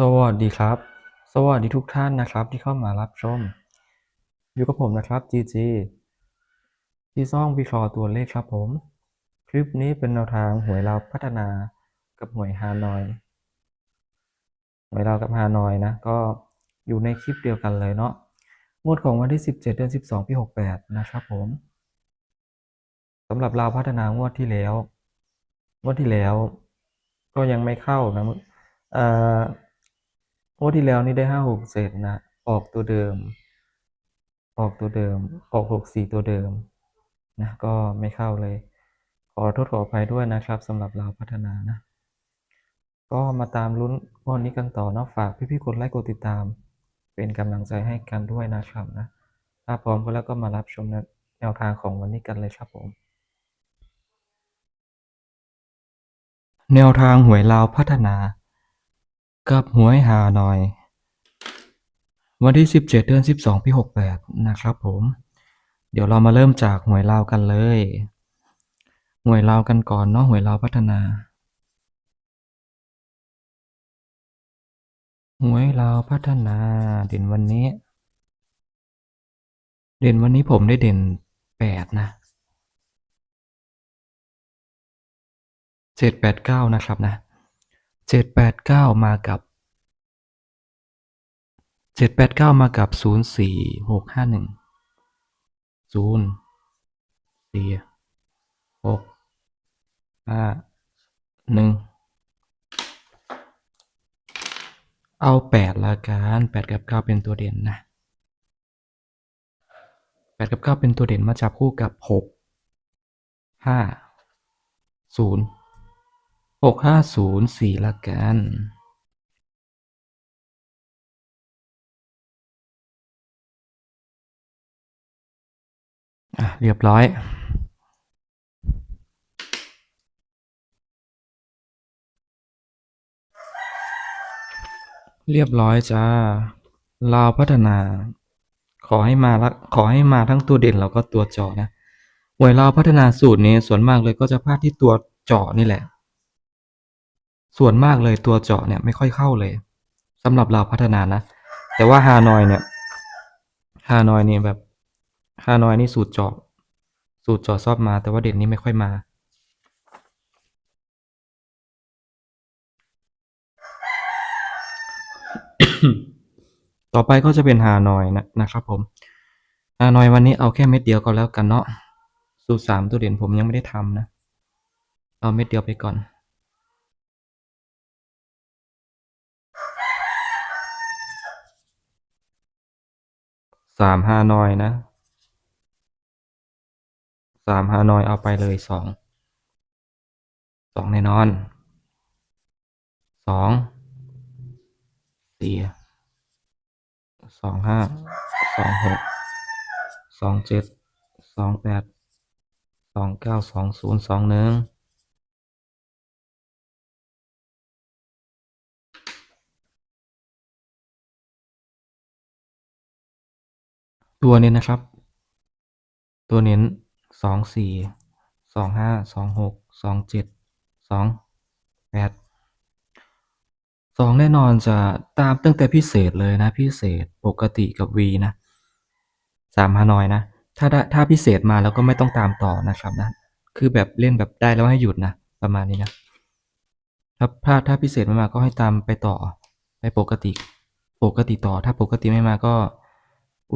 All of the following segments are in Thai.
สวัสดีครับ สวัสดีทุกท่านนะครับ ที่เข้ามารับชม อยู่กับผมนะครับ GG ที่ซ่องวิเคราะห์ตัวเลขครับผม คลิปนี้เป็นแนวทางหวยเราพัฒนากับหวยฮานอยหวยเรากับฮานอยนะ ก็อยู่ในคลิปเดียวกันเลยเนาะงวดของวันที่ 17 เดือน 12 ปี 68 นะครับผมสำหรับเราพัฒนางวดที่แล้ว งวดที่แล้ว ก็ยังไม่เข้านะเอ่อ งวดที่แล้วนี่ได้ห้าหกเจ็ดนะ ออกตัวเดิม ออกตัวเดิม ออกหกสี่ตัวเดิมนะก็ไม่เข้าเลย ขอโทษขออภัยด้วยนะครับสำหรับเราพัฒนานะ ก็มาตามลุ้นงวดนี้กันต่อนะฝากพี่ๆกดไลค์กดติดตาม เป็นกำลังใจให้กันด้วยนะครับนะถ้าพร้อมก็แล้วก็มารับชมแนวทางของวันนี้กันเลยครับผมแนวทางหวยลาวพัฒนา กับหวยหาหน่อย วันที่ 17 เดือน 12 ปี 68 นะครับผม เดี๋ยวเรามาเริ่มจากหวยลาวกันเลย หวยลาวกันก่อนเนาะหวยลาวพัฒนาหวยลาวพัฒนาเด่นวันนี้ เด่นวันนี้ผมได้เด่น 8 นะ789นะครับนะ 789มากับ789มากับ04651 0 4 6 5 1เอา8ละกัน8กับ9เป็นตัวเด่นนะ8กับ9เป็นตัวเด่นมาจับคู่กับ 6 5 0 6 5 0 4ละกันอะเรียบร้อย เรียบร้อยจ้าลาพัฒนา ขอให้มาละขอให้มาทั้งตัวเด่นแล้วก็ตัวจาะนะหวยลาพัฒนาสูตรนี้ส่วนมากเลยก็จะพลาดที่ตัวจาะนี่แหละ ส่วนมากเลยตัวเจาะเนี่ยไม่ค่อยเข้าเลยสำหรับลาวพัฒนานะ แต่ว่าฮานอยเนี่ยฮานอยนี่แบบฮานอยนี่สูตรเจาะสูตรเจาะชอบมา แต่ว่าเด่นนี่ไม่ค่อยมา ต่อไปก็จะเป็นฮานอยนะนะครับผมฮานอยวันนี้เอาแค่เม็ดเดียวก็แล้วกันเนาะสูตรสามตัวเด่นผมยังไม่ได้ทำนะ เอาเม็ดเดียวไปก่อน สามฮานอยนะสามฮานอยเอาไปเลยสองสองแน่นอนสองสี่สองห้าสองหกสองเจ็ดสองแปดสองเก้าสองศูนย์สองหนึ่ง ตัวเน้นนะครับ ตัวเน้นสองสี่สองห้าสองหกสองเจ็ดสองแปดสองแน่นอนจะตามตั้งแต่พิเศษเลยนะพิเศษปกติกับ V นะสามฮานอยนะ ถ้าถ้าพิเศษมาแล้วก็ไม่ต้องตามต่อนะครับนะคือแบบเล่นแบบได้แล้วให้หยุดนะ ประมาณนี้นะถ้าถ้าถ้าพิเศษไม่มาก็ให้ตามไปต่อไปปกติ ปกติต่อถ้าปกติไม่มาก็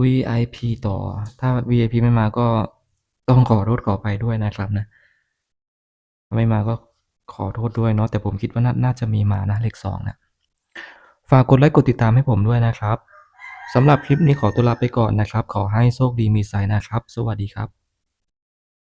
VIP ต่อ ถ้า VIP ไม่มาก็ต้องขอโทษขอไปด้วยนะครับนะ ไม่มาก็ขอโทษด้วยเนาะแต่ผมคิดว่านาน่าจะมีมานะเลขสองนะฝากกดไลค์กดติดตามให้ผมด้วยนะครับสำหรับคลิปนี้ขอตัวลาไปก่อนนะครับ ขอให้โชคดีมีไซนะครับ สวัสดีครับ